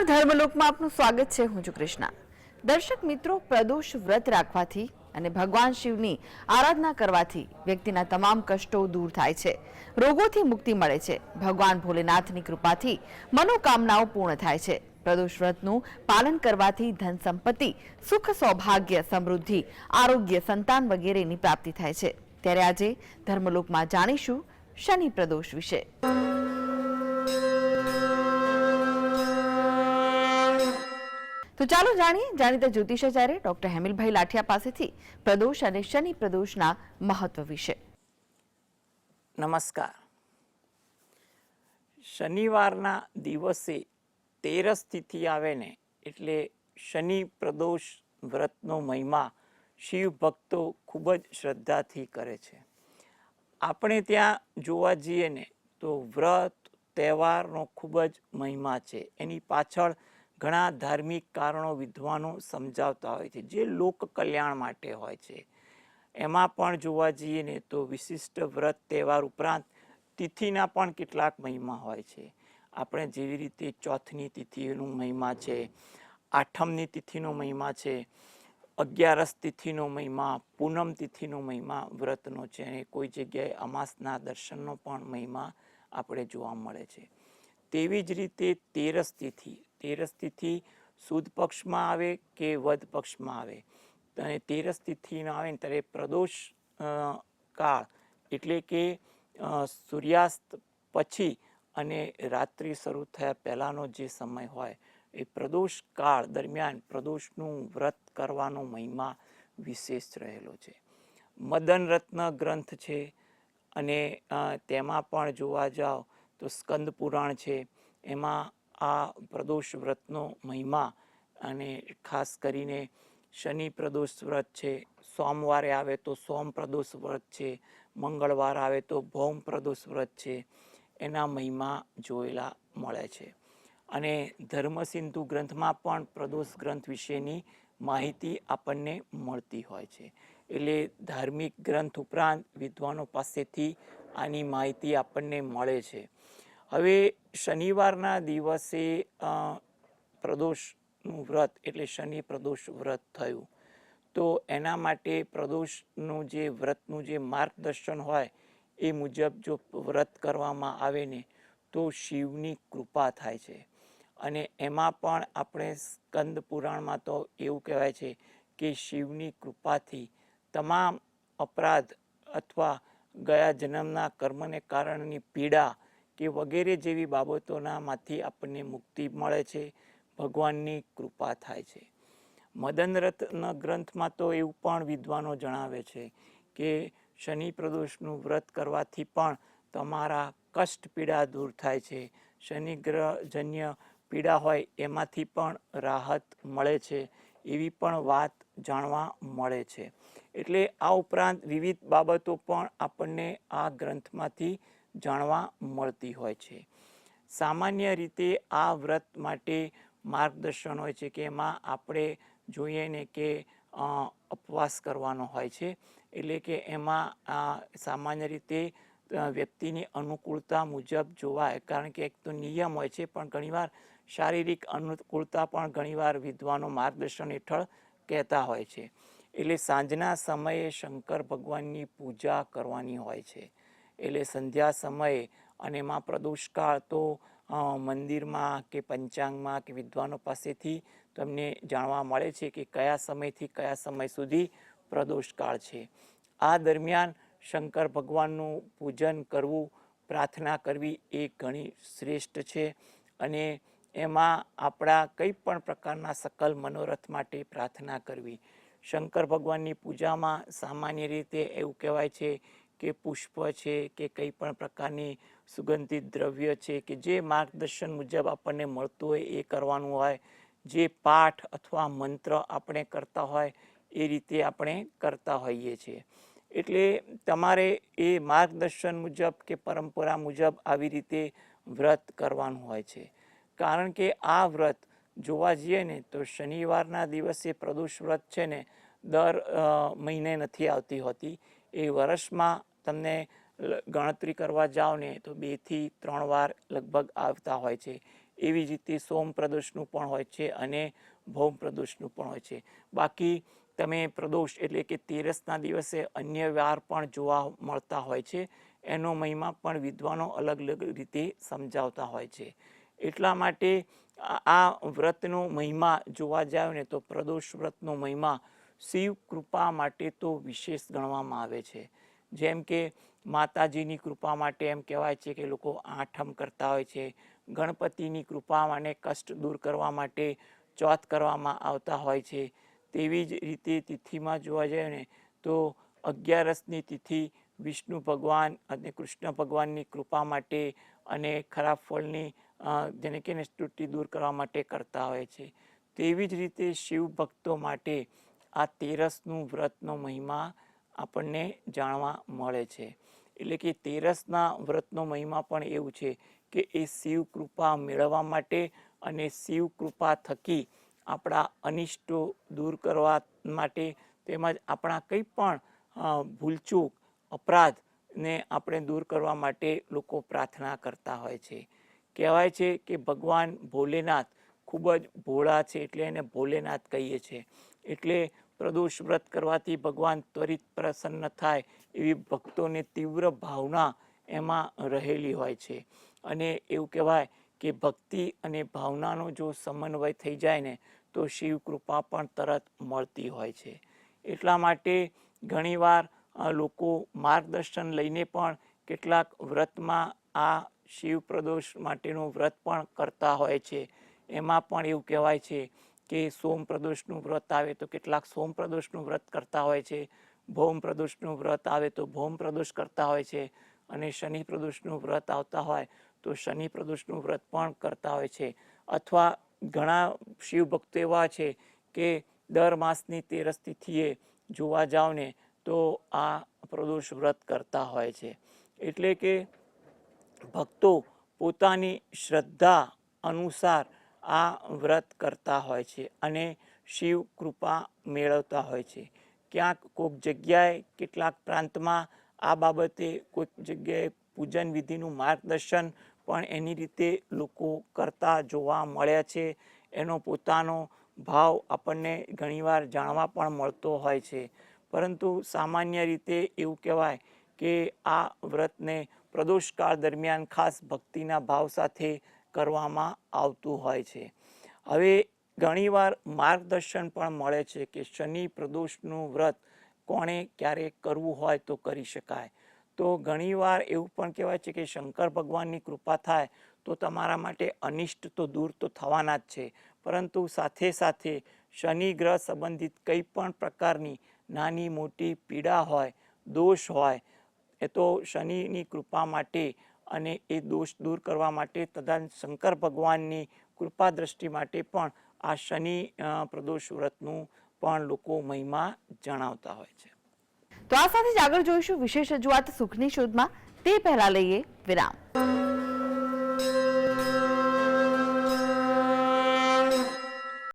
નમસ્કાર ધર્મલોકમાં આપનું સ્વાગત છે. હું છું કૃષ્ણા. દર્શક મિત્રો, પ્રદોષ વ્રત રાખવાથી અને ભગવાન શિવની આરાધના કરવાથી વ્યક્તિના તમામ કષ્ટો દૂર થાય છે. રોગોથી મુક્તિ મળે છે. ભગવાન ભોલેનાથની કૃપાથી મનોકામનાઓ પૂર્ણ થાય છે. પ્રદોષ વ્રતનું પાલન કરવાથી ધન સંપત્તિ, સુખ, સૌભાગ્ય, સમૃદ્ધિ, આરોગ્ય, સંતાન વગેરેની પ્રાપ્તિ થાય છે. ત્યારે આજે ધર્મલોકમાં જાણીશું શનિ પ્રદોષ વિશે. તો ચાલો જાણીએ, જાણીતા જ્યોતિષાચાર્ય ડોક્ટર હેમિલભાઈ લાઠિયા પાસેથી પ્રદોષ અને શનિ પ્રદોષના મહત્વ વિશે. નમસ્કાર. શનિવારના દિવસે તેરસ તિથિ આવે ને, એટલે શનિ પ્રદોષ વ્રતનો મહિમા શિવ ભક્તો ખૂબ જ શ્રદ્ધાથી કરે છે. આપણે ત્યાં જોવા જઈએ ને, તો વ્રત, તહેવારનો ખૂબ જ મહિમા છે. એની પાછળ ઘણા ધાર્મિક કારણો વિદ્વાનો સમજાવતા હોય છે. જે લોક કલ્યાણ માટે હોય છે. એમાં પણ જોવા જઈએ ને તો વિશિષ્ટ વ્રત, તહેવાર ઉપરાંત તિથિના પણ કેટલાક મહિમા હોય છે. આપણે જેવી રીતે ચોથની તિથિનું મહિમા છે, આઠમની તિથિનો મહિમા છે, અગિયારસ તિથિનો મહિમા, પૂનમ તિથિનો મહિમા વ્રતનો છે અને કોઈ જગ્યાએ અમાસના દર્શનનો પણ મહિમા આપણે જોવા મળે છે. તેવી જ રીતે તેરસ તિથિ તેરસ તિથિ સુદ પક્ષમાં આવે કે વધ પક્ષમાં આવે? અને તેરસ તિથિ ના આવે ને ત્યારે પ્રદોષ કાળ એટલે કે સૂર્યાસ્ત પછી અને રાત્રિ શરૂ થયા પહેલાંનો જે સમય હોય એ પ્રદોષ કાળ દરમિયાન પ્રદોષનું વ્રત કરવાનો મહિમા વિશેષ રહેલો છે. મદન રત્ન ગ્રંથ છે અને તેમાં પણ જોવા જાઓ તો સ્કંદ પુરાણ છે. એમાં આ પ્રદોષ વ્રતનો મહિમા અને ખાસ કરીને શનિ પ્રદોષ વ્રત છે, સોમવારે આવે તો સોમ પ્રદોષ વ્રત છે, મંગળવાર આવે તો ભૌમ પ્રદોષ વ્રત છે, એના મહિમા જોયેલા મળે છે. અને ધર્મસિંધુ ગ્રંથમાં પણ પ્રદોષ ગ્રંથ વિશેની માહિતી આપણને મળતી હોય છે. એટલે ધાર્મિક ગ્રંથ ઉપરાંત વિદ્વાનો પાસેથી આની માહિતી આપણને મળે છે. હવે શનિવારના દિવસે પ્રદોષનું વ્રત એટલે શનિ પ્રદોષ વ્રત થયું. તો એના માટે પ્રદોષનું જે વ્રતનું જે માર્ગદર્શન હોય એ મુજબ જો વ્રત કરવામાં આવે ને, તો શિવની કૃપા થાય છે. અને એમાં પણ આપણે સ્કંદ પુરાણમાં તો એવું કહેવાય છે કે શિવની કૃપાથી તમામ અપરાધ અથવા ગયા જન્મના કર્મને કારણની પીડા કે વગેરે જેવી બાબતોનામાંથી આપણને મુક્તિ મળે છે, ભગવાનની કૃપા થાય છે. મદન રત્ન ગ્રંથમાં તો એવું પણ વિદ્વાનો જણાવે છે કે શનિ પ્રદોષનું વ્રત કરવાથી પણ તમારા કષ્ટ પીડા દૂર થાય છે. શનિ ગ્રહજન્ય પીડા હોય એમાંથી પણ રાહત મળે છે એવી પણ વાત જાણવા મળે છે. એટલે આ ઉપરાંત વિવિધ બાબતો પણ આપણને આ ગ્રંથમાંથી જાણવા મળતી હોય છે. સામાન્ય રીતે આ વ્રત માટે માર્ગદર્શન હોય છે કે એમાં આપણે જોઈએ ને કે અપવાસ કરવાનો હોય છે. એટલે કે એમાં સામાન્ય રીતે વ્યક્તિની અનુકૂળતા મુજબ જોવાય. કારણ કે એક તો નિયમ હોય છે, પણ ઘણીવાર શારીરિક અનુકૂળતા પણ ઘણીવાર વિદ્વાનો માર્ગદર્શન હેઠળ કહેતા હોય છે. એટલે સાંજના સમયે શંકર ભગવાનની પૂજા કરવાની હોય છે. એટલે સંધ્યા સમયે અને એમાં પ્રદોષકાળ તો મંદિરમાં કે પંચાંગમાં કે વિદ્વાનો પાસેથી તમને જાણવા મળે છે કે કયા સમયથી કયા સમય સુધી પ્રદોષકાળ છે. આ દરમિયાન શંકર ભગવાનનું પૂજન કરવું, પ્રાર્થના કરવી એ ઘણી શ્રેષ્ઠ છે અને એમાં આપણા કંઈ પણ પ્રકારના સકલ મનોરથ માટે પ્રાર્થના કરવી. શંકર ભગવાનની પૂજામાં સામાન્ય રીતે એવું કહેવાય છે કે પુષ્પ છે, કે કંઈ પણ પ્રકારની સુગંધિત દ્રવ્ય છે, કે જે માર્ગદર્શન મુજબ આપણને મળતું હોય એ કરવાનું હોય, જે પાઠ અથવા મંત્ર આપણે કરતા હોય એ રીતે આપણે કરતા હોઈએ છીએ. એટલે તમારે એ માર્ગદર્શન મુજબ કે પરંપરા મુજબ આવી રીતે વ્રત કરવાનું હોય છે. કારણ કે આ વ્રત જોવા જઈએ ને તો શનિવારના દિવસે પ્રદોષ વ્રત છે ને, દર મહિને નથી આવતી હોતી. એ વર્ષમાં તમને ગણતરી કરવા જાઓ ને તો બેથી ત્રણ વાર લગભગ આવતા હોય છે. એવી જ રીતે સોમ પ્રદોષનું પણ હોય છે અને ભૌમ પ્રદોષનું પણ હોય છે. બાકી તમે પ્રદોષ એટલે કે તેરસના દિવસે અન્ય વાર પણ જોવા મળતા હોય છે. એનો મહિમા પણ વિદ્વાનો અલગ અલગ રીતે સમજાવતા હોય છે. એટલા માટે આ- વ્રતનો મહિમા જોવા જાય ને તો પ્રદોષ વ્રતનો મહિમા શિવ કૃપા માટે તો વિશેષ ગણવામાં આવે છે. જેમ કે માતાજીની કૃપા માટે એમ કહેવાય છે કે લોકો આઠમ કરતા હોય છે. ગણપતિની કૃપા અને કષ્ટ દૂર કરવા માટે ચોથ કરવામાં આવતા હોય છે. તેવી જ રીતે તિથિમાં જોવા જઈએ ને તો અગિયારસની તિથિ વિષ્ણુ ભગવાન અને કૃષ્ણ ભગવાનની કૃપા માટે અને ખરાબ ફળની જેને કે સ્તુતિ દૂર કરવા માટે કરતા હોય છે. તેવી જ રીતે શિવ ભક્તો માટે આ તેરસનું વ્રતનો મહિમા આપણને જાણવા મળે છે. એટલે કે તેરસના વ્રતનો મહિમા પણ એવું છે કે એ શિવ કૃપા મેળવવા માટે અને શિવ કૃપા થકી આપણા અનિષ્ટો દૂર કરવા માટે તેમજ આપણા કંઈ પણ ભૂલચૂક અપરાધને આપણે દૂર કરવા માટે લોકો પ્રાર્થના કરતા હોય છે. કહેવાય છે કે ભગવાન ભોલેનાથ ખૂબ જ ભોળા છે એટલે એને ભોલેનાથ કહીએ છીએ એટલે પ્રદોષ વ્રત કરવાથી ભગવાન ત્વરિત પ્રસન્ન થાય એવી ભક્તોને તીવ્ર ભાવના એમાં રહેલી હોય છે. અને એવું કહેવાય કે ભક્તિ અને ભાવનાનો જો સમન્વય થઈ જાય ને, તો શિવ કૃપા પણ તરત મળતી હોય છે. એટલા માટે ઘણીવાર લોકો માર્ગદર્શન લઈને પણ કેટલાક વ્રતમાં આ શિવ પ્રદોષ માટેનું વ્રત પણ કરતા હોય છે. એમાં પણ એવું કહેવાય છે કે સોમ પ્રદોષનું વ્રત આવે તો કેટલાક સોમ પ્રદોષનું વ્રત કરતા હોય છે, ભૌમ પ્રદોષનું વ્રત આવે તો ભૌમ પ્રદોષ કરતા હોય છે અને શનિ પ્રદોષનું વ્રત આવતા હોય તો શનિ પ્રદોષનું વ્રત પણ કરતા હોય છે. અથવા ઘણા શિવ ભક્તો એવા છે કે દર માસની તેરસ તિથિએ જોવા જાઓ ને તો આ પ્રદોષ વ્રત કરતા હોય છે. એટલે કે ભક્તો પોતાની શ્રદ્ધા અનુસાર આ વ્રત કરતા હોય છે અને શિવ કૃપા મેળવતા હોય છે. ક્યાંક કોઈક જગ્યાએ કેટલાક પ્રાંતમાં આ બાબતે કોઈક જગ્યાએ પૂજન વિધિનું માર્ગદર્શન પણ એની રીતે લોકો કરતા જોવા મળ્યા છે. એનો પોતાનો ભાવ આપણને ઘણીવાર જાણવા પણ મળતો હોય છે. પરંતુ સામાન્ય રીતે એવું કહેવાય કે આ વ્રતને પ્રદોષકાળ દરમિયાન ખાસ ભક્તિના ભાવ સાથે કરવામાં આવતું હોય છે. હવે ઘણીવાર માર્ગદર્શન પણ મળે છે કે શનિ પ્રદોષનું વ્રત કોણે ક્યારે કરવું હોય તો કરી શકાય. તો ઘણીવાર એવું પણ કહેવાય છે કે શંકર ભગવાનની કૃપા થાય તો તમારા માટે અનિષ્ટ તો દૂર તો થવાના જ છે. પરંતુ સાથે સાથે શનિ ગ્રહ સંબંધિત કંઈ પણ પ્રકારની નાની મોટી પીડા હોય, દોષ હોય, એ તો શનિની કૃપા માટે અને એ દોષ દૂર કરવા માટે તથા શંકર ભગવાનની કૃપા દ્રષ્ટિ માટે પણ આ શનિ પ્રદોષ વ્રતનું પણ લોકો મહિમા જણાવતા હોય છે. તો આ સાથે જ આગળ જોઈશું વિશેષ રજૂઆત સુખની શોધમાં. તે પહેલા લઈએ વિરામ.